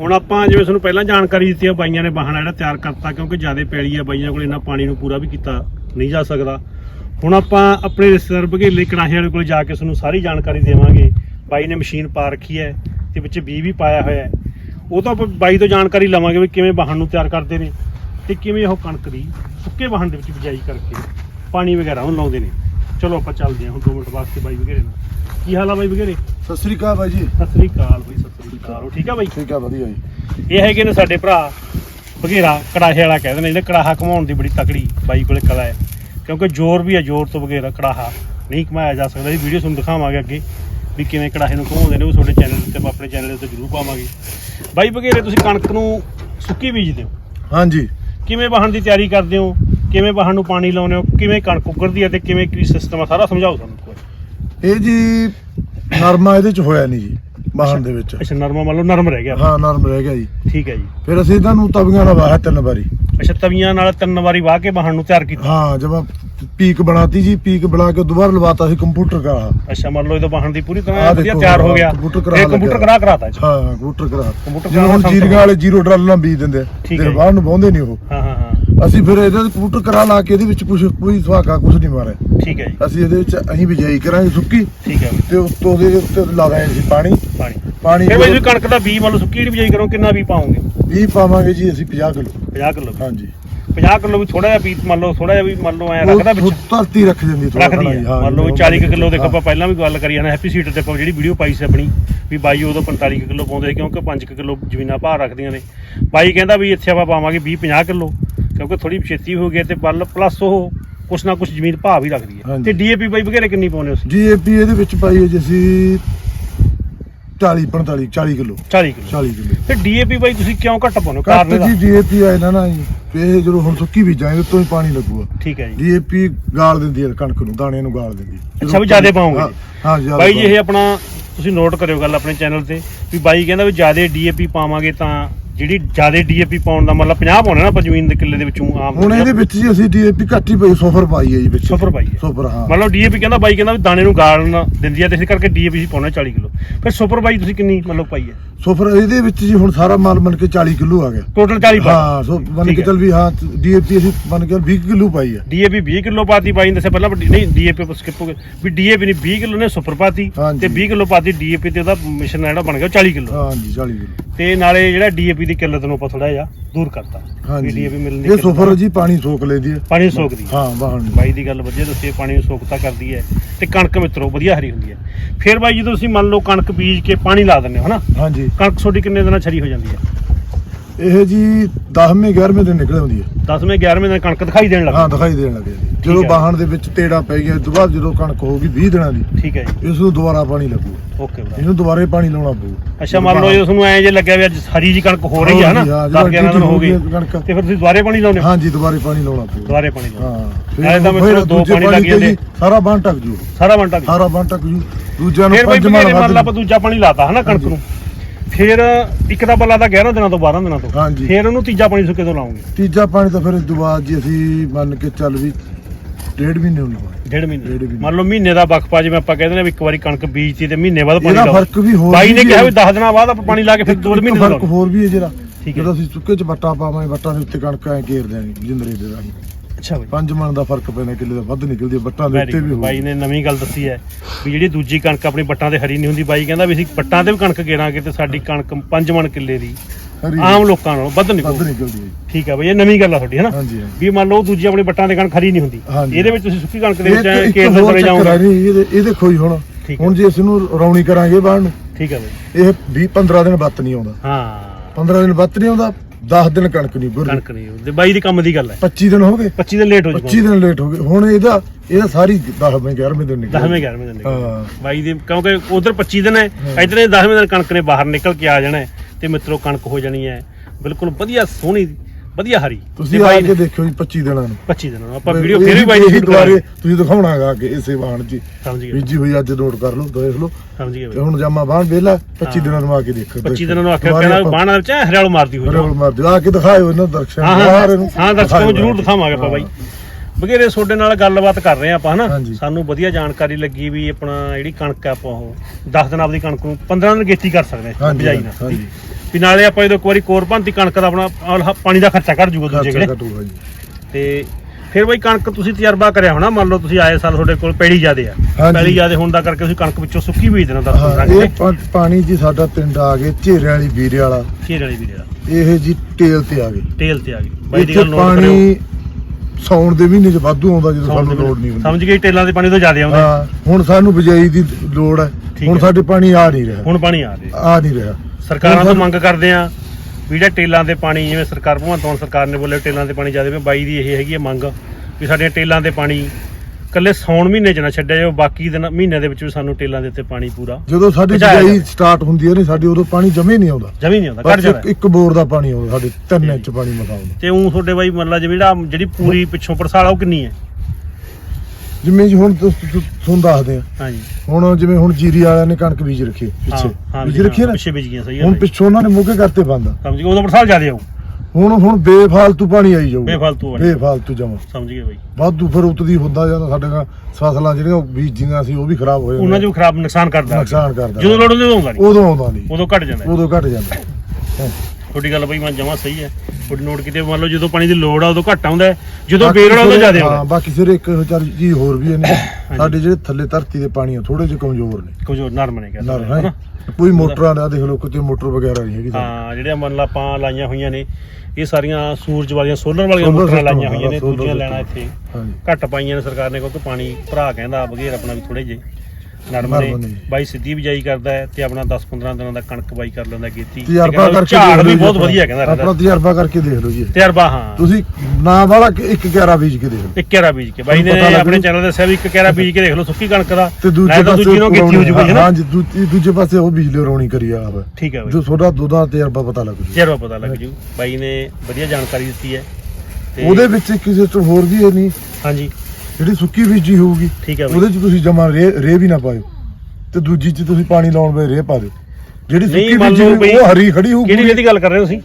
ਹੁਣ ਆਪਾਂ ਜਿਵੇਂ ਤੁਹਾਨੂੰ ਪਹਿਲਾਂ ਜਾਣਕਾਰੀ ਦਿੱਤੀ ਆ, ਬਾਈਆਂ ਨੇ ਬਾਹਣਾ ਜਿਹੜਾ ਤਿਆਰ ਕਰਤਾ, ਕਿਉਂਕਿ ਜ਼ਿਆਦਾ ਪੈਲੀ ਆ, ਬਾਈਆਂ ਕੋਲ ਇੰਨਾ ਪਾਣੀ ਨੂੰ ਪੂਰਾ ਵੀ ਕੀਤਾ ਨਹੀਂ ਜਾ ਸਕਦਾ। ਹੁਣ ਆਪਾਂ ਆਪਣੇ ਰਿਸ਼ਤੇਦਾਰ ਬਘੇਲੇ, ਕੜਾਹੇ ਵਾਲੇ ਕੋਲ ਜਾ ਕੇ ਤੁਹਾਨੂੰ ਸਾਰੀ ਜਾਣਕਾਰੀ ਦੇਵਾਂਗੇ। ਬਾਈ ਨੇ ਮਸ਼ੀਨ ਪਾ ਰੱਖੀ ਹੈ ਤੇ ਵਿੱਚ ਬੀ ਵੀ ਪਾਇਆ ਹੋਇਆ ਹੈ। ਉਹ ਤਾਂ ਆਪਾਂ ਬਾਈ ਤੋਂ ਜਾਣਕਾਰੀ ਲਵਾਂਗੇ ਵੀ ਕਿਵੇਂ ਬਾਹਣ ਨੂੰ ਤਿਆਰ ਕਰਦੇ ਨੇ ਤੇ ਕਿਵੇਂ ਉਹ ਕਣਕ ਦੀ ਸੁੱਕੇ ਬਾਹਣ ਦੇ ਵਿੱਚ ਬਿਜਾਈ ਕਰਕੇ ਪਾਣੀ ਵਗੈਰਾ ਉਹ ਲਾਉਂਦੇ ਨੇ। ਚਲੋ ਆਪਾਂ ਚੱਲਦੇ ਹਾਂ ਹੁਣ 2 ਮਿੰਟ ਵਾਸਤੇ ਬਾਈ ਵਗੇਰੇ ਨਾਲ। ਕੀ ਹਾਲ ਆ ਬਾਈ ਵਗੇਰੇ ਸਤਿ ਸ੍ਰੀ ਅਕਾਲ ਬਾਈ ਜੀ। ਸਤਿ ਸ੍ਰੀ ਅਕਾਲ ਬਾਈ ਸਤਿ ਸ੍ਰੀ ਅਕਾਲ। ਹੋ ਠੀਕ ਆ ਬਾਈ? ਠੀਕ ਆ ਵਧੀਆ ਜੀ। ਇਹ ਹੈਗੇ ਨੇ ਸਾਡੇ ਭਰਾ ਬਘੇਰਾ ਕੜਾਹੇ ਵਾਲਾ ਕਹਿੰਦੇ ਨੇ ਜਿਹੜੇ ਕੜਾਹਾ ਘਮਾਉਣ ਦੀ ਬੜੀ ਤਕੜੀ ਬਾਈ ਕੋਲੇ ਕਲਾ ਹੈ। ਕਿਉਂਕਿ ਜ਼ੋਰ ਵੀ ਹੈ ਜ਼ੋਰ ਤੋਂ ਬਗੈਰ ਕੜਾਹਾ ਨਹੀਂ ਘਮਾਇਆ ਜਾ ਸਕਦਾ। ਇਹ ਵੀਡੀਓ ਤੁਹਾਨੂੰ ਦਿਖਾਵਾਂਗੇ ਅੱਗੇ ਵੀ ਕਿਵੇਂ ਕੜਾਹੇ ਨੂੰ ਘਮਾਉਂਦੇ ਨੇ। ਉਹ ਤੁਹਾਡੇ ਚੈਨਲ ਉੱਤੇ ਆਪਾਂ ਆਪਣੇ ਚੈਨਲ ਉੱਤੇ ਜ਼ਰੂਰ ਪਾਵਾਂਗੇ। ਬਾਈ ਬਘੇਰੇ ਤੁਸੀਂ ਕਣਕ ਨੂੰ ਸੁੱਕੀ ਬੀਜਦੇ ਹੋ। ਹਾਂਜੀ। ਕਿਵੇਂ ਵਾਹਣ ਦੀ ਤਿਆਰੀ ਕਰਦੇ ਹੋ? ਕਿਵੇਂ ਵਾਹਣ ਨੂੰ ਪਾਣੀ ਲਾਉਂਦੇ ਹੋ? ਕਿਵੇਂ ਕਣਕ ਉੱਗਰਦੀ ਹੈ ਤੇ ਕਿਵੇਂ ਕੀ ਸਿਸਟਮ ਆ? ਸਾਰਾ ਸਮਝਾਓ ਸਾਨੂੰ ਇੱਕ ਵਾਰ ਇਹ ਜੀ ਨਰਮਾ ਇਹਦੇ ਚ ਹੋਇਆ ਨਹੀਂ ਜੀ ਬਾਹਣ ਦੇ ਵਿੱਚ। ਅੱਛਾ ਨਰਮਾ ਮੰਨ ਲਓ ਨਰਮ ਰਹਿ ਗਿਆ। ਹਾਂ ਨਰਮ ਰਹਿ ਗਿਆ ਜੀ। ਠੀਕ ਹੈ ਜੀ। ਫਿਰ ਅਸੀਂ ਇਹਨਾਂ ਨੂੰ ਤਵੀਆਂ ਨਾਲ ਵਾਹਿਆ ਤਿੰਨ ਵਾਰੀ। ਅੱਛਾ ਤਵੀਆਂ ਨਾਲ ਤਿੰਨ ਵਾਰੀ ਵਾਹ ਕੇ ਵਾਹਣ ਨੂੰ ਤਿਆਰ ਕੀਤਾ। ਹਾਂ ਜਦ ਪੀਕ ਬਣਾਤੀ ਜੀ ਪੀਕ ਬਣਾ ਕੇ ਦੁਬਾਰਾ ਲਵਾਤਾ ਸੀ ਕੰਪਿਊਟਰ ਕਾ ਅੱਛਾ ਮੰਨ ਲਓ ਇਹ ਤਾਂ ਵਾਹਣ ਦੀ ਪੂਰੀ ਤਰ੍ਹਾਂ ਆਹ ਵਧੀਆ ਦੇਖੋ, ਤਿਆਰ ਹੋ ਗਿਆ। ਕੰਪਿਊਟਰ ਕਰਾ ਇਹ ਕੰਪਿਊਟਰ ਲੱਗਿਆ। ਕਰਾ ਕਰਾਤਾ ਜੀ। ਹਾਂ ਕੰਪਿਊਟਰ ਕਰਾ। ਕੰਪਿਊਟਰ ਜਿਵੇਂ ਹੁਣ ਕਰਾ ਜੀਰੀਆਂ ਵਾਲੇ ਜ਼ੀਰੋ ਡਰਾਲ ਨਾਲ ਬੀਜ ਦਿੰਦੇ ਆ। ਠੀਕ ਹੈ ਤੇ ਜੀ। ਬਾਹਰ ਨੂੰ ਵਾਹੁੰਦੇ ਨਹੀਂ ਉਹ। ਹਾਂ ਹਾਂ ਹਾਂ। ਅਸੀਂ ਫਿਰ ਇਹਦੇ ਕੰਪਿਊਟਰ ਕਰਾ ਲਾ ਕੇ ਇਹਦੇ ਵਿੱਚ ਕੁਝ ਕੋਈ ਸੁਹਾਗਾ ਕੁਝ ਨਹੀਂ ਮਾਰਿਆ। ਠੀਕ ਹੈ ਜੀ। ਅਸੀਂ ਇਹਦੇ ਵਿੱਚ ਅਸੀਂ ਬਿਜਾਈ ਕਰਾਂਗੇ ਸੁੱਕੀ। ਠੀਕ ਹੈ। ਤੇ ਉੱਤੋਂ ਉਹਦੇ ਉੱਤੇ ਲਾ ਦਾਂਗੇ ਅਸੀਂ ਪਾਣੀ। ਪਾਣੀ। ਪਾਣੀ ਫਿਰ ਤੁਸੀਂ ਕਣਕ ਦਾ ਬੀਜ ਮੰਨ ਲਓ ਸੁੱਕੀ ਜਿਹੜੀ ਬਿਜਾਈ ਕਰੋ ਕਿੰਨਾ ਬੀਜ ਪਾਓਗੇ? ਵੀ ਪਾਵਾਂਗੇ ਜੀ ਅਸੀਂ 50 ਕਿਲੋ। 50 ਕਿਲੋ। ਹਾਂਜੀ। 50 ਕਿਲੋ ਵੀ ਥੋੜਾ ਜਿਹਾ ਬੀਜ ਮੰਨ ਲਓ ਥੋੜਾ ਜਿਹਾ ਵੀ ਮੰਨ ਲਓ ਐ ਰੱਖਦਾ ਉਹ ਵਿੱਚ ਧਰਤੀ ਰੱਖ ਦਿੰਦੀ ਥੋੜਾ ਰੱਖਦੀ ਹੈ। ਮੰਨ ਲਓ 40 ਕੁ ਕਿਲੋ ਦੇਖੋ। ਆਪਾਂ ਪਹਿਲਾਂ ਵੀ ਗੱਲ ਕਰੀ ਜਾਣਾ ਹੈਪੀ ਸੀਟ ਤੇ ਆਪਾਂ ਜਿਹੜੀ ਵੀਡੀਓ ਪਾਈ ਸੀ ਆਪਣੀ ਵੀ ਬਾਈ ਉਦੋਂ 45 ਕੁ ਕਿਲੋ ਪਾਉਂਦੇ ਸੀ ਕਿਉਂਕਿ 5 ਕੁ ਕਿਲੋ ਜ਼ਮੀਨਾਂ ਭਾਰ ਰੱਖਦੀਆਂ ਨੇ। ਬਾਈ ਕਹਿੰਦਾ ਵੀ ਇੱਥੇ ਆਪਾਂ ਪਾਵਾਂਗੇ 20 50 ਕਿਲੋ। ਕਿਉਂਕਿ ਥੋੜੀ ਛੇਤੀ ਹੋ ਗਈ ਹੈ ਤੇ ਪਲ ਪਲੱਸ ਉਹ ਕੁਛ ਨਾ ਕੁਛ ਜ਼ਮੀਨ ਭਾਅ ਵੀ ਰੱਖਦੀ ਹੈ। ਹਾਂਜੀ। ਤੇ ਡੀਏਪੀ ਬਾਈ ਵਗੈਰੇ ਕਿੰਨੀ ਪਾਉਂਦੇ ਹੋ ਤੁਸੀਂ? ਜੀਏਪੀ ਇਹਦੇ ਵਿੱਚ ਪਾਈ ਹੈ ਜੀ ਅਸੀਂ 40 45 40 ਕਿਲੋ। 40 ਕਿਲੋ। 40 ਕਿਲੋ। ਤੇ ਡੀਏਪੀ ਬਾਈ ਤੁਸੀਂ ਕਿਉਂ ਘੱਟ ਪਾਉਂਦੇ ਹੋ? ਕਾਰਨ ਜੀ ਜੀਏਪੀ ਆਏ ਨਾ ਨਾ ਜੀ ਤੇ ਇਹ ਜਦੋਂ ਹੁਣ ਸੁੱਕੀ ਬੀਜਾਂਗੇ ਉਤੋਂ ਹੀ ਪਾਣੀ ਲੱਗੂਗਾ। ਠੀਕ ਹੈ ਜੀ। ਜੀਏਪੀ ਗਾਲ ਦਿੰਦੀ ਹੈ ਕਣਕ ਨੂੰ ਦਾਣਿਆਂ ਨੂੰ ਗਾਲ ਦਿੰਦੀ ਅੱਛਾ ਵੀ ਜ਼ਿਆਦੇ ਪਾਓਗੇ? ਹਾਂ, ਹਾਂ ਜ਼ਿਆਦਾ ਬਾਈ ਜੀ ਇਹ ਆਪਣਾ ਤੁਸੀਂ ਨੋਟ ਕਰਿਓ ਗੱਲ ਆਪਣੇ ਚੈਨਲ ਤੇ ਵੀ ਬਾਈ ਕਹਿੰਦਾ ਵੀ ਜ਼ਿਆਦਾ ਡੀਏਪੀ ਪਾਵਾਂਗੇ ਤਾਂ ਜਿਹੜੀ ਜ਼ਿਆਦਾ ਡੀਏਪੀ ਪਾਉਣ ਦਾ ਮਤਲਬ 50 ਪਾਉਣਾ ਨਾ ਆਪਾਂ ਜ਼ਮੀਨ ਦੇ ਕਿੱਲੇ ਦੇ ਵਿੱਚੋਂ ਆਮ ਹੁਣ ਇਹਦੇ ਵਿੱਚ ਜੀ ਅਸੀਂ ਡੀਏਪੀ ਘੱਟ ਹੀ ਪਈ ਸੋਫਰ ਪਾਈ ਹੈ ਜੀ ਵਿੱਚ ਸਫਰ ਪਾਈ ਹੈ ਸੋਫਰ ਹਾਂ ਮਤਲਬ ਡੀਏਪੀ ਕਹਿੰਦਾ ਬਾਈ ਕਹਿੰਦਾ ਵੀ ਦਾਣੇ ਨੂੰ ਗਾਲਣ ਦਿੰਦੀ ਹੈ ਤੇ ਇਸ ਕਰਕੇ ਡੀਏਪੀ ਸੀ ਪਾਉਣਾ 40 ਕਿਲੋ ਫਿਰ ਸੁਪਰ ਬਾਈ ਤੁਸੀਂ ਕਿੰਨੀ ਮਤਲਬ ਪਾਈ ਹੈ ਸੋਫਰ ਇਹਦੇ ਵਿੱਚ ਜੀ ਹੁਣ ਸਾਰਾ ਮਾਲ ਬਣ ਕੇ 40 ਕਿਲੋ ਆ ਗਿਆ ਟੋਟਲ 40 ਪਾ ਹਾਂ ਸੋ ਬਣ ਕੇ ਹੈ। ਚੱਲ ਵੀ ਹਾਂ ਡੀਏਪੀ ਅਸੀਂ ਬਣ ਕੇ 20 ਕਿਲੋ ਪਾਈ ਹੈ ਡੀਏਪੀ 20 ਕਿਲੋ ਪਾਤੀ ਬਾਈ ਨੇ ਦੱਸਿਆ ਪਹਿਲਾਂ ਵੱਡੀ ਨਹੀਂ ਡੀਏਪੀ ਸਕਿਪ ਹੋ ਗਏ ਵੀ ਡੀਏਪੀ ਨਹੀਂ 20 ਕਿਲੋ ਨੇ ਸੁਪਰ ਪਾਤੀ। ਤੇ 20 ਕਿਲੋ ਪਾਤੀ ਡੀਏਪੀ ਤੇ ਉਹਦਾ ਮਿਸ਼ਨ ਜਿਹੜਾ ਬਣ ਗਿਆ ਉਹ 40 ਕਿਲੋ ਹਾਂ ਜੀ 40 ਕਿਲੋ ਤੇ ਨਾਲੇ ਜਿਹੜਾ ਡੀਏਪੀ ਦੀ ਕਿੱਲਤ ਨੂੰ ਆਪਾਂ ਥੋੜਾ ਜਿਹਾ ਦੂਰ ਕਰਤਾ। ਹਾਂ ਵੀ ਜੀ ਡੀਏਪੀ ਮਿਲਣ ਦੀ ਇਹ ਕਿੱਲਤ ਸੋਫਰ ਜੀ ਪਾਣੀ ਸੋਕ ਲੈਦੀ ਹੈ। ਪਾਣੀ ਸੋਕਦੀ ਹੈ। ਹਾਂ ਬਾਹਰ ਨੂੰ ਬਾਈ ਦੀ ਗੱਲ ਵਧੀਆ ਦੱਸੀ ਹੈ, ਪਾਣੀ ਨੂੰ ਸੋਖਤਾ ਕਰਦੀ ਹੈ। ਤੇ ਕਣਕ ਮਿੱਤਰੋ ਵਧੀਆ ਹਰੀ ਹੁੰਦੀ ਹੈ। ਫਿਰ ਬਾਈ ਜਦੋਂ ਤੁਸੀਂ ਮੰਨ ਲਓ ਕਣਕ ਬੀਜ ਕੇ ਪਾਣੀ ਲਾ ਦਿੰਦੇ ਹੋ ਹਨਾ? ਹਾਂ ਜੀ ਕਣਕ ਤੁਹਾਡੀ ਕਿੰਨੇ ਦਿਨਾਂ ਹਰੀ ਹੋ ਜਾਂਦੀ ਹੈ? ਇਹ ਜੀ 10ਵੇਂ 11ਵੇਂ ਦਿਨ ਨਿਕਲ ਆਉਂਦੀ ਹੈ। 10ਵੇਂ 11ਵੇਂ ਦਿਨ ਕਣਕ ਦਿਖਾਈ ਦੇਣ ਲੱਗ। ਹਾਂ ਦਿਖਾਈ ਦੇਣ ਲੱਗੇ ਜੀ। ਜਦੋਂ ਹੈ। ਬਾਹਣ ਦੇ ਵਿੱਚ ਤੇੜਾ ਪੈ ਗਿਆ ਤੋਂ ਬਾਅਦ ਜਦੋਂ ਕਣਕ ਹੋਊਗੀ 20 ਦਿਨਾਂ ਦੀ ਠੀਕ ਹੈ ਜੀ। ਇਸ ਨੂੰ ਦੁਬਾਰਾ ਪਾਣੀ ਲੱਗੂ। ਓਕੇ ਬਰਾ ਇਹਨੂੰ ਦੁਬਾਰੇ ਪਾਣੀ ਲਾਉਣਾ ਪਊ। ਅੱਛਾ ਮੰਨ ਲਓ ਜੇ ਤੁਹਾਨੂੰ ਐਂ ਜੇ ਲੱਗਿਆ ਵੀ ਅੱਜ ਹਰੀ ਜੀ ਕਣਕ ਹੋ ਰਹੀ ਹੈ ਹਨਾ ਹਾਂ, 10 11 ਦਿਨ ਹੋ ਗਏ ਕਣਕ। ਤੇ ਫਿਰ ਤੁਸੀਂ ਦੁਬਾਰੇ ਪਾਣੀ ਲਾਉਂਦੇ ਹੋ? ਹਾਂ ਜੀ ਦੁਬਾਰੇ ਪਾਣੀ ਲਾਉਣਾ ਪਊ। ਦੁਬਾਰੇ ਪਾਣੀ ਲਾਉਂਦੇ ਹਾਂ। ਨਾਲੇ ਤਾਂ ਫਿਰ ਮਿੱਤਰੋ ਦੋ ਦੂਜੇ ਪਾਣੀ ਲੱਗ ਤੇ ਜਾਂਦੇ। ਜੀ ਸਾਰਾ ਬਾਣ ਟੱਕ ਜੂ। ਸਾਰਾ ਬੰਟਾ ਦੀ ਸਾਰਾ ਬਾਣ ਟੱਕ ਜੂ। ਦੂਜਿਆਂ ਨੂੰ ਫਿਰ ਬਾਈ ਪੰਜ ਮੰਨ ਲਾ ਆਪਾਂ ਦੂਜਾ ਪਾਣੀ ਲਾਤਾ ਹਨਾ ਕਣਕ ਨੂੰ। ਫਿਰ ਇੱਕ ਦਾ ਬੱਲਾ ਤਾਂ 11 ਦਿਨਾਂ ਤੋਂ 12 ਦਿਨਾਂ ਤੋਂ ਹਾਂਜੀ। ਫਿਰ ਉਹਨੂੰ ਤੀਜਾ ਪਾਣੀ ਸੁੱਕੇ ਤੋਂ ਲਾਉਂਗੇ ਤੀਜਾ ਪਾਣੀ ਤਾਂ ਫਿਰ ਇਸ ਤੋਂ ਬਾਅਦ ਜੀ ਅਸੀਂ ਮੰਨ ਕੇ ਚੱਲ ਵੀ ਡੇਢ ਮਹੀਨੇ ਨੂੰ ਲਾਉਣਾ ਡੇਢ ਡੇਢ ਮਹੀਨੇ ਮਹੀਨੇ। ਮੰਨ ਲਓ ਮਹੀਨੇ ਦਾ ਵਕਫਾ ਜਿਵੇਂ ਆਪਾਂ ਕਹਿੰਦੇ ਨੇ ਵੀ ਇੱਕ ਵਾਰੀ ਕਣਕ ਬੀਜਤੀ ਤੇ ਮਹੀਨੇ ਬਾਅਦ ਪਾਣੀ ਇਹਦਾ ਲਾਓ ਫ਼ਰਕ ਵੀ ਹੋਰ ਬਾਈ ਨੇ ਵੀ ਕਿਹਾ ਵੀ ਹੈ। 10 ਦਿਨਾਂ ਬਾਅਦ ਆਪਾਂ ਪਾਣੀ ਲਾ ਕੇ ਫਿਰ ਦੋ ਇੱਕ ਮਹੀਨੇ ਦਾ ਫ਼ਰਕ ਲਾਓ ਹੋਰ ਵੀ ਹੈ ਜਿਹੜਾ ਠੀਕ ਹੈ। ਜਦੋਂ ਅਸੀਂ ਸੁੱਕੇ ਚ ਵੱਟਾ ਪਾਵਾਂਗੇ ਵੱਟਾਂ ਦੇ ਉੱਤੇ ਕਣਕ ਐ ਘੇਰ ਦੇਣੀ ਜਿੰਦਰੇ ਦੇ ਰਾਹੀਂ ਅੱਛਾ ਬਾਈ। ਪੰਜ ਮਣ ਦਾ ਫ਼ਰਕ ਪੈਣਾ ਕਿੱਲੇ ਦਾ ਵੱਧ ਨਿਕਲਦੀ ਹੈ ਵੱਟਾਂ ਦੇ ਉੱਤੇ ਵੀ ਹੋ ਬਾਈ ਨੇ ਨਵੀਂ ਗੱਲ ਦੱਸੀ ਹੈ ਵੀ ਜਿਹੜੀ ਦੂਜੀ ਕਣਕ ਆਪਣੀ ਬੱਟਾਂ ਤੇ ਹਰੀ ਨਹੀਂ ਹੁੰਦੀ ਬਾਈ ਕਹਿੰਦਾ ਵੀ ਅਸੀਂ ਬੱਟਾਂ ਤੇ ਵੀ ਕਣਕ ਗੇਰਾਂਗੇ ਤੇ ਸਾਡੀ ਕਣਕ ਪੰਜ ਮਣ ਕਿੱਲੇ ਦੀ ਹਰੀ ਆਮ ਲੋਕਾਂ ਨਾਲੋਂ ਵੱਧ ਵੱਧ ਨਿਕਲੂ ਨਿਕਲਦੀ ਹੈ ਠੀਕ ਹੈ ਬਈ ਇਹ ਨਵੀਂ ਗੱਲ ਆ ਤੁਹਾਡੀ ਹੈਨਾ? ਹਾਂਜੀ ਹਾਂਜੀ। ਵੀ ਮੰਨ ਲਓ ਦੂਜੀ ਆਪਣੀ ਬੱਟਾਂ ਤੇ ਕਣਕ ਹਰੀ ਨਹੀਂ ਹੁੰਦੀ ਹਾਂਜੀ। ਇਹਦੇ ਵਿੱਚ ਤੁਸੀਂ ਸੁੱਕੀ ਕਣਕ ਦੇ ਵਿੱਚ ਇੱਕ- ਕੇਸ ਦੇ ਚੱਕਰ ਹੈ ਜਾਓਗੇ। ਇਹਦੇ ਇਹ ਦੇਖੋ ਜੀ ਹੁਣ। ਠੀਕ ਹੈ। ਹੁਣ ਜੇ ਇਸ ਨੂੰ ਰੌਣੀ ਕਰਾਂਗੇ ਨੂੰ ਠੀਕ ਹੈ ਬਈ। ਇਹ 20 15 ਦਿਨ ਬੱਤ ਨਹੀਂ ਆਉਂਦਾ। ਹਾਂ। 15 ਦਿਨ ਬੱਤ ਨਹੀਂ ਆਉਂਦਾ 10 ਦਿਨ ਕਣਕ ਨਹੀਂ ਬੁਰ ਕਣਕ ਨਹੀਂ ਹੁੰਦੀ ਬਾਈ ਦੀ ਕੰਮ ਦੀ ਗੱਲ ਹੈ। 25 ਦਿਨ ਹੋ ਗਏ। 25 ਦਿਨ ਲੇਟ ਹੋ 25 ਜਾਊਗਾ ਦਿਨ ਲੇਟ ਹੋ ਗਏ। ਹੁਣ ਇਹਦਾ ਇਹਦਾ ਸਾਰੀ 10ਵੇਂ 11ਵੇਂ ਦਿਨ ਨਿਕਲ 10ਵੇਂ 11ਵੇਂ ਦਿਨ ਨਿਕਲ ਹਾਂ। ਬਾਈ ਦੇ ਕਿਉਂਕਿ ਉਧਰ 25 ਦਿਨ ਹੈ। ਇਧਰ 10ਵੇਂ ਦਿਨ ਕਣਕ ਨੇ ਬਾਹਰ ਨਿਕਲ ਕੇ ਆ ਜਾਣਾ ਤੇ ਮਿੱਤਰੋ ਕਣਕ ਹੋ ਜਾਣੀ ਹੈ। ਬਿਲਕੁਲ ਵਧੀਆ ਸੋਹਣੀ ਵਧੀਆ ਹਰੀ। ਤੁਸੀਂ ਆ ਕੇ ਨੇ ਦੇਖਿਓ ਜੀ 25 ਦਿਨਾਂ ਨੂੰ। 25 ਦਿਨਾਂ ਨੂੰ। ਆਪਾਂ ਵੀਡੀਓ ਫੇਰ ਵੀ ਬਾਈ ਦੀ ਦੁਬਾਰੇ ਤੁਸੀਂ ਦਿਖਾਉਣਾਗਾ ਅੱਗੇ ਇਸੇ ਬਾਣ ਜੀ ਸਮਝ ਗਏ ਹੋਈ ਅੱਜ ਨੋਟ ਕਰ ਲਓ ਦੇਖ ਲਓ। ਸਮਝ ਗਏ ਹੁਣ ਜਾਮਾ ਬਾਣ ਵੇਲਾ 25 ਹਾਂ। ਦਿਨਾਂ ਨੂੰ ਆ ਕੇ ਦੇਖੋ 25 ਦਿਨਾਂ ਨੂੰ ਆਖਿਆ ਕਹਿੰਦਾ ਬਾਣਾ ਚ ਹਰਿਆਲ ਮਾਰਦੀ ਹੋ ਰੋਲ ਜਾਓ ਮਾਰ ਦਿਓ ਆ ਕੇ ਦਿਖਾਇਓ ਇਹਨਾਂ ਦਰਸ਼ਨ ਹਾਂ ਬਾਹਰ ਹਾਂ। ਇਹਨੂੰ। ਹਾਂ ਦਰਸ਼ਕਾਂ ਨੂੰ ਜ਼ਰੂਰ ਦਿਖਾਵਾਂਗੇ ਆਪਾਂ ਬਾਈ। ਬਗੇਰੇ ਤੁਹਾਡੇ ਨਾਲ ਗੱਲਬਾਤ ਕਰ ਰਹੇ ਆਪਾਂ ਹਨਾ। ਸਾਨੂੰ ਵਧੀਆ ਜਾਣਕਾਰੀ ਲੱਗੀ ਵੀ ਆਪਣਾ ਜਿਹੜੀ ਕਣਕ ਆ ਆਪਾਂ ਉਹ 10 ਦਿਨ ਆਪਦੀ ਕਣਕ ਨੂੰ 15 ਦਿਨ ਗੇਤੀ ਕਰ ਸਕਦੇ ਹਾਂ ਬਿਜਾਈ ਨਾਲ। ਹਾਂਜੀ। ਵੀ ਨਾਲੇ ਆਪਾਂ ਜਦੋਂ ਇੱਕ ਵਾਰੀ ਕੋਰ ਭੰਤੀ ਕਣਕ ਦਾ ਆਪਣਾ ਆਹ ਪਾਣੀ ਦਾ ਖਰਚਾ ਕੱਢ ਜੂਗਾ ਦੂਜੇ ਖਰਚਾ ਕਿਲੇ ਘਟੂਗਾ ਜੀ। ਤੇ ਫਿਰ ਬਈ ਕਣਕ ਤੁਸੀਂ ਤਜਰਬਾ ਕਰਿਆ ਹੋਣਾ ਮੰਨ ਲਓ ਤੁਸੀਂ ਆਏ ਸਾਲ ਤੁਹਾਡੇ ਕੋਲ ਪੈੜੀ ਜ਼ਿਆਦੇ ਆ। ਹਾਂਜੀ। ਪੈੜੀ ਜ਼ਿਆਦੇ ਹੋਣ ਦਾ ਕਰਕੇ ਤੁਸੀਂ ਕਣਕ ਵਿੱਚੋਂ ਸੁੱਕੀ ਬੀਜ ਦੇਣਾ 10 ਹਾਂ 15 ਇਹ ਕਿਲੇ। ਪਾ- ਪਾਣੀ ਜੀ ਸਾਡਾ ਪਿੰਡ ਆ ਗਏ ਝੇਰੇ ਵਾਲੀ ਵੀਰੇ ਵਾਲਾ। ਖੀਰ ਵਾਲੀ ਵੀਰੇ ਦਾ ਇਹ ਜੀ ਟੇਲ ਤੇ ਆ ਗਏ। ਤੇਲ ਤੇ ਆ ਗਈ ਬਾਈ ਦੀ ਇੱਥੇ ਗੱਲ ਨੋਟ ਕਰਿਓ। ਪਾਣੀ ਸਾਉਣ ਦੇ ਮਹੀਨੇ ਚ ਵਾਧੂ ਆਉਂਦਾ ਜਦੋਂ ਸਾਨੂੰ ਲੋੜ ਨਹੀਂ ਹੁੰਦੀ। ਸਮਝ ਗਏ ਟੇਲਾਂ ਦੇ ਪਾਣੀ ਤੋਂ ਜ਼ਿਆਦੇ ਆਉਂਦੇ। ਹਾਂ ਹੁਣ ਸਾਨੂੰ ਬਿਜਾਈ ਦੀ ਲੋੜ ਹੈ। ਠੀਕ ਹੁਣ ਹੈ। ਸਾਡੇ ਪਾਣੀ ਆ ਨਹੀਂ ਰਿਹਾ। ਹੁਣ ਪਾਣੀ ਆ ਰਿਹਾ। ਆ ਨਹੀਂ ਰਿਹਾ। ਸਰਕਾਰਾਂ ਤੋਂ ਮੰਗ ਕਰਦੇ ਆ ਵੀ ਜਿਹੜਾ ਟੇਲਾਂ ਦੇ ਪਾਣੀ ਜਿਵੇਂ ਸਰਕਾਰ ਭਗਵੰਤ ਮਾਨ ਸਰਕਾਰ ਨੇ ਬੋਲੇ ਟੇਲਾਂ ਦੇ ਪਾਣੀ ਜ਼ਿਆਦਾ ਵੀ ਬਾਈ ਦੀ ਇਹ ਹੈਗੀ ਹੈ ਮੰਗ ਵੀ ਸਾਡੀਆਂ ਟੇਲਾਂ ਦੇ ਪਾਣੀ ਕੱਲੇ ਸੌਣ ਮਹੀਨੇ ਚ ਨਾ ਛੱਡਿਆ ਜਾਓ ਬਾਕੀ ਦਿਨ ਮਹੀਨੇ ਦੇ ਵਿੱਚ ਵੀ ਸਾਨੂੰ ਟੇਲਾਂ ਦੇ ਉੱਤੇ ਪਾਣੀ ਪੂਰਾ ਜਦੋਂ ਸਾਡੀ ਪਹੁੰਚਾਇਆ। ਸਟਾਰਟ ਹੁੰਦੀ ਹੈ ਨਹੀਂ ਸਾਡੇ ਉਦੋਂ ਪਾਣੀ ਜਮੇ ਨਹੀਂ ਆਉਂਦਾ। ਜਮੀ ਨਹੀਂ ਆਉਂਦਾ ਘਟ ਬਸ ਜਾਂਦਾ ਇੱਕ- ਇੱਕ ਬੋਰ ਦਾ ਪਾਣੀ ਆਉਂਦਾ ਸਾਡੇ 3 ਇੰਚ ਪਾਣੀ ਮਸਾ ਆਉਂਦਾ ਤੇ ਉਹ ਤੁਹਾਡੇ ਬਾਈ ਮਤਲਬ ਜਿਹੜਾ ਜਿਹੜੀ ਪੂਰੀ ਪਿੱਛੋਂ ਪਰਸਾਲ ਆ ਉਹ ਕਿੰਨੀ ਹੈ? ਜਿਵੇਂ ਜੀ ਹੁਣ ਤੁਹਾਨੂੰ ਦੱਸਦੇ ਆ। ਹਾਂਜੀ। ਹੁਣ ਜਿਵੇਂ ਹੁਣ ਜੀਰੀ ਵਾਲਿਆਂ ਨੇ ਕਣਕ ਬੀਜ ਰੱਖੀ ਪਿੱਛੇ। ਬੀਜ ਰੱਖੀ ਹੈ ਨਾ? ਪਿੱਛੇ ਬੀਜ ਗਈਆਂ ਸਹੀ ਹੈ ਹੁਣ। ਪਿੱਛੋਂ ਉਹਨਾਂ ਨੇ ਮੋਗੇ ਕਰਤੇ ਬੰਦ। ਸਮਝ ਗਏ ਉਦੋਂ ਪਰਸਾਲ ਜ਼ਿਆਦਾ ਆਊ। ਹੁਣ ਹੁਣ ਬੇਫਾਲਤੂ ਪਾਣੀ ਆਈ ਜਾਊਗਾ ਬੇਫਾਲਤੂ ਪਾਣੀ। ਬੇਫਾਲਤੂ ਜਮਾ। ਸਮਝ ਗਏ ਬਾਈ। ਵਾਧੂ ਫਿਰ ਉਤਦੀ ਹੁੰਦਾ ਜਾਂਦਾ ਸਾਡੇ ਕੋਲ ਫਸਲਾਂ ਜਿਹੜੀਆਂ ਬੀਜੀਆਂ ਸੀ ਉਹ ਵੀ ਖਰਾਬ ਹੋ ਉਹਨਾਂ 'ਚ ਵੀ ਖਰਾਬ ਨੁਕਸਾਨ ਕਰਦਾ। ਨੁਕਸਾਨ ਕਰਦਾ। ਜਦੋਂ ਲੋੜ ਹੁੰਦੀ ਉਦੋਂ ਆਉਂਦਾ ਨਹੀਂ ਉਦੋਂ ਆਉਂਦਾ ਨਹੀਂ ਉਦੋਂ ਘਟ ਜਾਂਦਾ। ਉਦੋਂ ਘਟ ਜਾਂਦਾ। ਤੁਹਾਡੀ ਗੱਲ ਬਈ ਮੈਂ ਜਮਾ ਸਹੀ ਹੈ। ਤੁਹਾਡੀ ਨੋਟ ਕੀਤੇ ਮੰਨ ਲਓ ਜਦੋਂ ਪਾਣੀ ਦੀ ਲੋੜ ਆ ਉਦੋਂ ਘੱਟ ਆਉਂਦਾ ਹੈ, ਜਦੋਂ ਬਾਕੀ ਬੇਰੜਾ ਉਦੋਂ ਜ਼ਿਆਦਾ ਹਾਂ। ਆਉਂਦਾ ਬਾਕੀ ਸਿਰ ਇੱਕ ਚਾਰ ਚੀਜ਼ ਹੋਰ ਵੀ ਨੇ ਸਾਡੇ ਜਿਹੜੇ ਥੱਲੇ ਧਰਤੀ ਦੇ ਪਾਣੀ ਆ ਥੋੜੇ ਜਿਹੇ ਕਮਜ਼ੋਰ ਨੇ। ਕੁਝ ਨਰਮ ਨੇ ਨਰ ਕਹਿੰਦਾ ਹੈ। ਕੋਈ ਮੋਟਰਾਂ ਦਾ ਦੇਖ ਲਓ ਕਿਤੇ ਮੋਟਰ ਵਗੈਰਾ ਨਹੀਂ ਹੈਗੀ ਸਾਡੇ। ਹਾਂ ਜਿਹੜੇ ਮੰਨ ਲਾ ਆਪਾਂ ਲਾਈਆਂ ਹੋਈਆਂ ਨੇ ਇਹ ਸਾਰੀਆਂ ਸੂਰਜ ਵਾਲੀਆਂ ਸੋਲਰ ਵਾਲੀਆਂ Solar ਮੋਟਰਾਂ system ਲਾਈਆਂ ਹੋਈਆਂ ਨੇ solar ਦੂਜੀਆਂ system। ਲੈਣਾ ਇੱਥੇ। ਹਾਂਜੀ। ਘੱਟ ਪਾਈਆਂ ਨੇ ਸਰਕਾਰ ਨੇ ਕਿਉਂਕਿ ਪਾਣੀ ਭਰਾ ਕਹਿੰਦਾ ਵਗੈਰ ਆਪਣਾ ਵੀ ਥੋੜੇ ਜੇ ਨਰਮ। ਬਾਈ ਸਿੱਧੀ ਬਿਜਾਈ ਕਰਦਾ ਹੈ ਤੇ ਆਪਣਾ 10 15 ਦਿਨਾਂ ਦਾ ਕਣਕ ਬਾਈ ਕਰ ਲੈਂਦਾ ਗੇਤੀ। ਤੇ ਤਜਰਬਾ ਕਰਕੇ ਝਾੜ ਵੀ ਬਹੁਤ। ਵਧੀਆ ਕਹਿੰਦਾ ਆਪਣਾ ਤਜਰਬਾ ਕਰਕੇ ਦੇਖ ਲਓ ਜੀ। ਇਹ। ਤਜਰਬਾ ਹਾਂ। ਤੁਸੀਂ ਨਾ ਵਾਲਾ ਕਿ ਇੱਕ ਕਿਆਰਾ ਬੀਜ ਕੇ ਦੇਖ ਲਓ। ਇੱਕ ਕੇਰਾ ਬੀਜ ਕੇ। ਬਾਈ ਨੇ ਆਪਣੇ। ਚੈਨਲ ਦੱਸਿਆ ਵੀ ਇੱਕ ਕੇਰਾ ਬੀਜ ਕੇ ਦੇਖ ਲਓ ਸੁੱਕੀ ਕਣਕ ਦਾ। ਤੇ ਦੂਜੇ ਤਾਂ ਪਾਸੇ ਦੂਜੀ ਨੂੰ ਕੀਤੀ ਹੋ ਜੂ ਬਾਈ ਹੈ ਨਾ ਹਾਂਜੀ ਦੂਜੀ ਪਾਸੇ ਉਹ ਬੀਜ ਲਿਓ ਰੌਣੀ ਕਰੀ ਆਪ। ਠੀਕ ਹੈ ਬਾਈ। ਜੋ ਤੁਹਾਡਾ ਦੋਦਾ ਤਜਰਬਾ ਪਤਾ ਲੱਗ ਜੂ। ਤਜਰਬਾ ਪਤਾ ਲੱਗ ਜੂ। ਬਾਈ ਨੇ ਵਧੀਆ ਜਾਣਕਾਰੀ ਦਿੱਤੀ ਹੈ। ਤੇ ਉਹਦੇ ਵਿੱਚ ਇੱਕ ਸਿਸਟਮ ਹੋਰ ਵੀ ਹੈ ਨਹੀਂ। ਹਾਂਜੀ। ਜਿਹੜੀ ਸੁੱਕੀ ਬੀਜੀ ਹੋਊਗੀ ਠੀਕ ਹੈ ਬਾਈ। ਉਹਦੇ ਚ ਤੁਸੀਂ ਜਮਾ ਰੇ ਰੇ ਵੀ ਨਾ ਪਾਇਓ। ਤੇ ਦੂਜੀ ਚ ਤੁਸੀਂ ਪਾਣੀ ਲਾਉਣ ਵੇ ਰੇ ਪਾ ਦਿਓ। ਜਿਹੜੀ ਨਹੀਂ, ਸੁੱਕੀ ਮੰਨ ਬੀਜੀ ਲਓ ਹੋਊਗੀ, ਬਈ- ਉਹ ਹਰੀ ਖੜੀ ਹੋਊਗੀ। ਕਿਹੜੀ ਜਿਹਦੀ ਗੱਲ ਕਰ ਰਹੇ ਹੋ ਤੁਸੀਂ?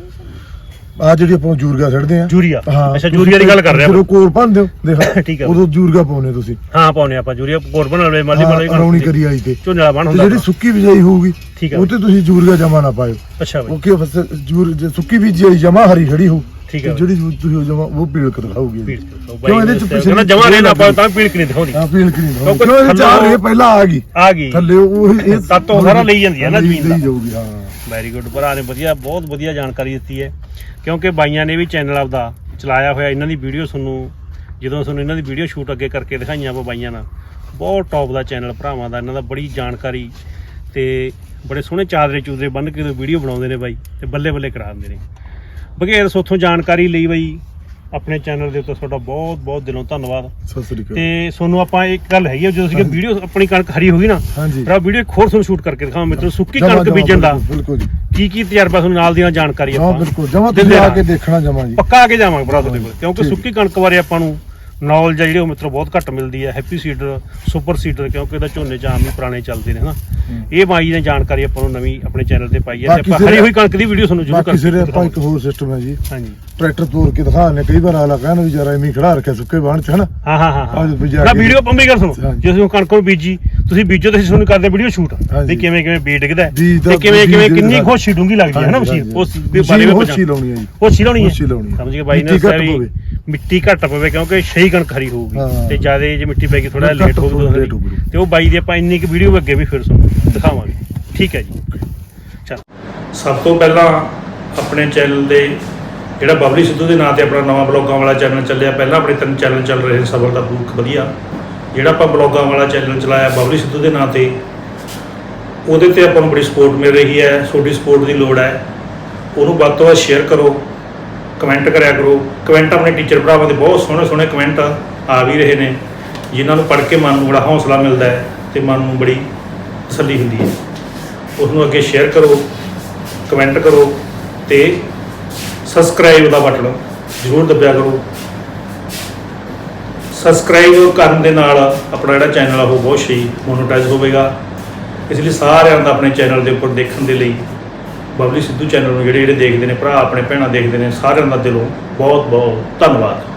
ਆ ਜਿਹੜੀ ਆਪਾਂ ਜੂਰਗਾ ਛੱਡਦੇ ਆ। ਜੂਰੀਆ? ਹਾਂ ਅੱਛਾ ਜੂਰੀਆ ਦੀ ਗੱਲ ਕਰ ਰਹੇ ਜਦੋਂ ਕੋਲ ਭੰਨਦੇ ਹੋ ਦੇਖ ਠੀਕ ਹੈ ਉਦੋਂ ਜੂਰਗਾ ਪਾਉਨੇ ਤੁਸੀਂ। ਹਾਂ ਪਾਉਨੇ ਆਪਾਂ ਜੂਰੀਆ ਕੋਰ ਬਣਾ ਲਵੇ ਮਾਲੀ ਮਾਲੀ ਹਾਂ, ਰੌਣੀ ਕਰੀ ਆਈ ਤੇ। ਝੋਨੇ ਵਾਲਾ ਬਣ ਤੇ ਹੁੰਦਾ ਜਿਹੜੀ ਆਪਣਾ। ਸੁੱਕੀ ਬਿਜਾਈ ਹੋਊਗੀ ਠੀਕ ਹੈ ਉਹ ਤੇ ਤੁਸੀਂ ਜੂਰਗਾ ਜਮਾ ਨਾ ਪਾਇਓ। ਅੱਛਾ ਬਾਈ। ਉਹ ਕੀ ਫਸਲ ਜੂਰ ਜੇ ਸੁੱਕੀ ਬੀਜੀ ਵਾਲੀ ਜਮਾ ਹਰੀ ਖੜੀ ਹੋ ਠੀਕ ਹੈ ਤੇ ਜਿਹੜੀ ਤੁਸੀਂ ਉਹ ਜਮਾ ਉਹ ਪੀਲਕ ਦਿਖਾਊਗੀ ਪੀੜ ਕਿਉਂ ਇਹਦੇ ਚ ਪਿਛਲੀ ਨਾ ਜਮਾ ਰਹਿਣਾ ਆਪਾਂ ਤਾਂ ਪੀੜ ਨਹੀਂ ਦਿਖਾਉਂਦੀ ਹਾਂ ਪੀਲਕ ਨਹੀਂ ਕਿਉਂ ਇਹਦੇ ਚਾਰ ਇਹ ਪਹਿਲਾਂ ਆ ਗਈ। ਆ ਗਈ। ਥੱਲੇ ਉਹ ਇਹ ਤੱਤ ਉਹ ਸਾਰਾ ਲਈ ਜਾਂਦੀ ਹੈ ਨਾ ਜ਼ਮੀਨ ਦਾ। ਲਈ ਜਾਊਗੀ ਹਾਂ। ਵੈਰੀ ਗੁੱਡ ਭਰਾ ਨੇ ਵਧੀਆ ਬਹੁਤ ਵਧੀਆ ਜਾਣਕਾਰੀ ਦਿੱਤੀ ਹੈ। ਕਿਉਂਕਿ ਬਾਈਆਂ ਨੇ ਵੀ ਚੈਨਲ ਆਪਦਾ ਚਲਾਇਆ ਹੋਇਆ ਇਹਨਾਂ ਦੀ ਵੀਡੀਓ ਤੁਹਾਨੂੰ ਜਦੋਂ ਤੁਹਾਨੂੰ ਇਹਨਾਂ ਦੀ ਵੀਡੀਓ ਸ਼ੂਟ ਅੱਗੇ ਕਰਕੇ ਦਿਖਾਈਆਂ ਆਪਾਂ ਬਾਈਆਂ ਨਾਲ ਬਹੁਤ ਟੌਪ ਦਾ ਚੈਨਲ ਭਰਾਵਾਂ ਦਾ ਇਹਨਾਂ ਦਾ ਬੜੀ ਜਾਣਕਾਰੀ ਤੇ ਬੜੇ ਸੋਹਣੇ ਚਾਦਰੇ ਚੂਦਰੇ ਬੰਨ ਕੇ ਵੀਡੀਓ ਬਣਾਉਂਦੇ ਨੇ ਬਾਈ ਤੇ ਬੱਲੇ ਬੱਲੇ ਕਰਾ ਦਿੰਦੇ ਨੇ। ਬਗੈਰ ਸੋਥੋਂ ਜਾਣਕਾਰੀ ਲਈ ਬਾਈ ਆਪਣੇ ਚੈਨਲ ਦੇ ਉੱਤੇ ਤੁਹਾਡਾ ਬਹੁਤ ਬਹੁਤ ਦਿਲੋਂ ਧੰਨਵਾਦ। ਸਤਿ ਸ੍ਰੀ ਅਕਾਲ। ਤੇ ਤੁਹਾਨੂੰ ਆਪਾਂ ਇੱਕ ਗੱਲ ਹੈਗੀ ਆ ਜਦੋਂ ਅਸੀਂ ਵੀਡੀਓ ਆਪਣੀ ਕਣਕ ਹਰੀ ਹੋਗੀ ਨਾ ਹਾਂਜੀ। ਫਿਰ ਵੀਡੀਓ ਹੋਰ ਤੁਹਾਨੂੰ ਸ਼ੂਟ ਕਰਕੇ ਦਿਖਾਵਾਂ ਮਿੱਤਰੋ ਸੁੱਕੀ ਕਣਕ ਬੀਜਣ ਦਾ। ਬਿਲਕੁਲ, ਬਿਲਕੁਲ ਜੀ। ਕੀ ਕੀ ਤਜਰਬਾ ਤੁਹਾਨੂੰ ਨਾਲ ਦੀਆਂ ਜਾਣਕਾਰੀ ਹਾਂ ਆਪਾਂ ਬਿਲਕੁਲ ਜਮਾ ਤੁਸੀਂ ਦੇ ਆ ਨਾਲ। ਕੇ ਦੇਖਣਾ ਜਮਾ ਜੀ। ਪੱਕਾ ਆ ਕੇ ਜਾਵਾਂਗੇ ਭਰਾ ਤੁਹਾਡੇ ਕੋਲ ਕਿਉਂਕਿ। ਸੁੱਕੀ ਕਣਕ ਬਾਰੇ ਆਪਾਂ ਨੂੰ ਨੌਲੇਜ ਜਿਹੜੀ ਉਹ ਮਿੱਤਰੋ ਬਹੁਤ ਘੱਟ ਮਿਲਦੀ ਹੈ ਹੈਪੀ ਸੀਡਰ ਸੁਪਰ ਸੀਡਰ ਕਿਉਂਕਿ ਇਹਦਾ ਝੋਨੇ ਚ ਆਮ ਹੀ ਪੁਰਾਣੇ ਚੱਲਦੇ ਨੇ ਹਨਾ। ਇਹ ਬਾਈ ਨੇ ਜਾਣਕਾਰੀ ਆਪਾਂ ਨੂੰ ਨਵੀਂ ਆਪਣੇ ਚੈਨਲ ਤੇ ਪਾਈ ਹੈ ਤੇ ਆਪਾਂ ਹਰੀ ਹੋਈ ਕਣਕ ਦੀ ਵੀਡੀਓ ਤੁਹਾਨੂੰ ਜ਼ਰੂਰ ਬਾਕੀ ਸਿਰੇ ਆਪਾਂ ਇੱਕ। ਹੋਰ ਸਿਸਟਮ ਹੈ ਜੀ। ਹਾਂਜੀ। ਟਰੈਕਟਰ ਤੋੜ ਕੇ ਦਿਖਾਣੇ ਕਈ ਵਾਰ ਆਲਾ ਕਹਿੰਦਾ ਵੀ ਜਰਾ ਐਵੇਂ ਖੜਾ ਰੱਖਿਆ ਸੁੱਕੇ ਬਾਣ ਚ ਹਨਾ? ਹਾਂ ਹਾਂ ਹਾਂ ਵੀਡੀਓ ਵੀ ਕਰ ਸੁਣੋ। ਜੇ ਤੁਸੀਂ ਕਣਕ ਨੂੰ ਬੀਜੀ ਤੁਸੀਂ ਬੀਜੋ ਤੇ ਅਸੀਂ ਤੁਹਾਨੂੰ ਕਰਦੇ ਵੀਡੀਓ ਸ਼ੂਟ ਵੀ। ਕਿਵੇਂ ਕਿਵੇਂ ਬੀਜ ਡਿੱਗਦਾ ਤੇ ਕਿਵੇਂ ਕਿਵੇਂ ਕਿੰਨੀ। ਖੁਸ਼ੀ ਡੂੰਗੀ ਲੱਗਦੀ ਹੈ ਨਾ ਮਸ਼ੀਨ ਉਸ। ਦੇ ਬਾਰੇ ਵਿੱਚ ਹੋਸ਼ੀ ਲਾਉਣੀ ਹੈ ਜੀ ਹੈ ਲਾਉਣੀ ਹੈ। ਸਮਝ ਗਏ ਬਾਈ ਨੇ ਮਿੱਟੀ ਘੱਟ ਦੱਸਿਆ ਵੀ ਪਵੇ। ਮਿੱਟੀ ਘੱਟ ਪਵੇ ਕਿਉਂਕਿ ਸਹੀ ਕਣਕ ਹਰੀ ਹੋਊਗੀ। ਤੇ ਜ਼ਿਆਦਾ ਜੇ ਮਿੱਟੀ ਪੈ ਗਈ ਥੋੜਾ ਲੇਟ ਹੋਊਗੀ। ਤੇ ਉਹ ਬਾਈ ਦੀ ਆਪਾਂ ਇੰਨੀ ਕੁ ਵੀਡੀਓ ਅੱਗੇ ਵੀ ਫਿਰ ਤੁਹਾਨੂੰ ਦਿਖਾਵਾਂਗੇ ਠੀਕ ਹੈ ਜੀ ਚਲ ਸਭ ਤੋਂ ਪਹਿਲਾਂ ਆਪਣੇ ਚੈਨਲ ਦੇ ਜਿਹੜਾ ਬਬਲੀ ਸਿੱਧੂ ਦੇ ਨਾਂ ਤੇ ਆਪਣਾ ਨਵਾਂ ਬਲੌਗਾਂ ਵਾਲਾ ਚੈਨਲ ਚੱਲਿਆ ਪਹਿਲਾਂ ਆਪਣੇ ਤਿੰਨ ਚੈਨਲ ਚੱਲ ਰਹੇ ਸਬਰ ਦਾ ਬੂਕ ਵਧੀਆ ਜਿਹੜਾ ਆਪਾਂ ਬਲੌਗਾਂ ਵਾਲਾ ਚੈਨਲ ਚਲਾਇਆ ਬਬਲੀ ਸਿੱਧੂ ਦੇ ਨਾਂ ਤੇ, ਉਹਦੇ ਤੇ ਆਪਾਂ ਨੂੰ ਬੜੀ ਸਪੋਰਟ ਮਿਲ ਰਹੀ ਹੈ, ਤੁਹਾਡੀ ਸਪੋਰਟ ਦੀ ਲੋੜ ਹੈ। ਉਹਨੂੰ ਵੱਧ ਤੋਂ ਵੱਧ ਸ਼ੇਅਰ ਕਰੋ ਕਮੈਂਟ ਕਰਿਆ ਕਰੋ। ਕਮੈਂਟ ਆਪਣੇ ਟੀਚਰ ਭਰਾਵਾਂ ਦੇ ਬਹੁਤ ਸੋਹਣੇ ਸੋਹਣੇ ਕਮੈਂਟ ਆ ਵੀ ਰਹੇ ਨੇ, ਜਿਨ੍ਹਾਂ ਨੂੰ ਪੜ੍ਹ ਕੇ ਮਨ ਨੂੰ ਬੜਾ ਹੌਸਲਾ ਮਿਲਦਾ ਹੈ ਤੇ ਮਨ ਨੂੰ ਬੜੀ ਤਸੱਲੀ ਹੁੰਦੀ ਹੈ। ਉਸ ਨੂੰ ਅੱਗੇ ਸ਼ੇਅਰ ਕਰੋ ਕਮੈਂਟ ਕਰੋ ਤੇ ਸਬਸਕ੍ਰਾਈਬ ਦਾ ਬਟਨ ਜ਼ਰੂਰ ਦਬਿਆ ਕਰੋ। ਸਬਸਕ੍ਰਾਈਬ ਕਰਨ ਦੇ ਨਾਲ ਆਪਣਾ ਜਿਹੜਾ ਚੈਨਲ ਆ, ਉਹ ਬਹੁਤ ਸਹੀ ਮੋਨੋਟਾਈਜ਼ ਹੋਵੇਗਾ। ਇਸ ਲਈ ਸਾਰਿਆਂ ਦਾ ਆਪਣੇ ਚੈਨਲ ਦੇ ਉੱਪਰ ਦੇਖਣ ਦੇ ਲਈ ਬਬਲੀ ਸਿੱਧੂ ਚੈਨਲ ਨੂੰ ਜਿਹੜੇ ਜਿਹੜੇ ਦੇਖਦੇ ਨੇ, ਭਰਾ, ਆਪਣੇ ਭੈਣਾਂ ਦੇਖਦੇ ਨੇ, ਸਾਰਿਆਂ ਦਾ ਦਿਲੋਂ ਬਹੁਤ ਬਹੁਤ ਧੰਨਵਾਦ।